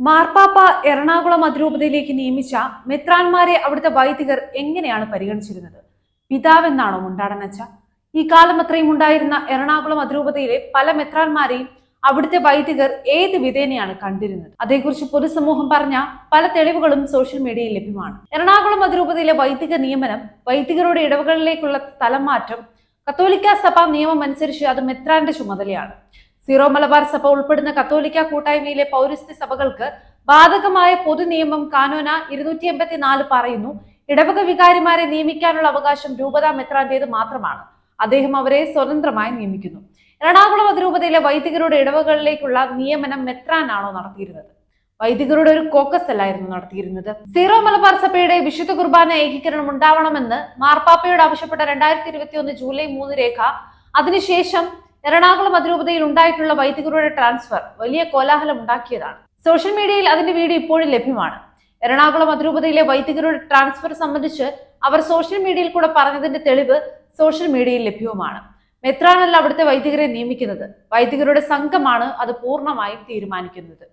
മാർപ്പാപ്പ എറണാകുളം അതിരൂപതയിലേക്ക് നിയമിച്ച മെത്രാന്മാരെ അവിടുത്തെ വൈദികർ എങ്ങനെയാണ് പരിഗണിച്ചിരുന്നത്? പിതാവെന്നാണോ മുണ്ടാടനച്ച ഈ കാലം അത്രയും ഉണ്ടായിരുന്ന എറണാകുളം അതിരൂപതയിലെ പല മെത്രാന്മാരെയും അവിടുത്തെ വൈദികർ ഏത് വിധേനയാണ് കണ്ടിരുന്നത്? അതേക്കുറിച്ച് പൊതുസമൂഹം പറഞ്ഞ പല തെളിവുകളും സോഷ്യൽ മീഡിയയിൽ ലഭ്യമാണ്. എറണാകുളം അതിരൂപതയിലെ വൈദിക നിയമനം വൈദികരുടെ ഇടവകളിലേക്കുള്ള സ്ഥലം മാറ്റം കത്തോലിക്ക സഭ നിയമം അനുസരിച്ച് അത് മെത്രാന്റെ ചുമതലയാണ്. സീറോ മലബാർ സഭ ഉൾപ്പെടുന്ന കത്തോലിക്ക കൂട്ടായ്മയിലെ പൗരസ്ത്യ സഭകൾക്ക് ബാധകമായ പൊതുനിയമം കാനോന ഇരുന്നൂറ്റി എൺപത്തിനാല് പറയുന്നു. ഇടവക വികാരിമാരെ നിയമിക്കാനുള്ള അവകാശം രൂപത മെത്രാന്റേത് മാത്രമാണ്. അദ്ദേഹം അവരെ സ്വതന്ത്രമായി നിയമിക്കുന്നു. എറണാകുളം അതിരൂപതയിലെ വൈദികരുടെ ഇടവകളിലേക്കുള്ള നിയമനം മെത്രാനാണോ നടത്തിയിരുന്നത്? വൈദികരുടെ ഒരു കോക്കസ് അല്ലായിരുന്നു നടത്തിയിരുന്നത്. സീറോ മലബാർ സഭയുടെ വിശുദ്ധ കുർബാന ഏകീകരണം ഉണ്ടാവണമെന്ന് മാർപ്പാപ്പയോട് ആവശ്യപ്പെട്ട രണ്ടായിരത്തി ഇരുപത്തി ഒന്ന് ജൂലൈ മൂന്ന് രേഖ. അതിനുശേഷം എറണാകുളം അതിരൂപതയിൽ ഉണ്ടായിട്ടുള്ള വൈദികരുടെ ട്രാൻസ്ഫർ വലിയ കോലാഹലം ഉണ്ടാക്കിയതാണ്. സോഷ്യൽ മീഡിയയിൽ അതിന്റെ വീഡിയോ ഇപ്പോഴും ലഭ്യമാണ്. എറണാകുളം അതിരൂപതയിലെ വൈദികരുടെ ട്രാൻസ്ഫർ സംബന്ധിച്ച് അവർ സോഷ്യൽ മീഡിയയിൽ കൂടെ പറഞ്ഞതിന്റെ തെളിവ് സോഷ്യൽ മീഡിയയിൽ ലഭ്യവുമാണ്. മെത്രാനല്ല അവിടുത്തെ വൈദികരെ നിയമിക്കുന്നത്. വൈദികരുടെ സംഘമാണ് അത് പൂർണമായും തീരുമാനിക്കുന്നത്.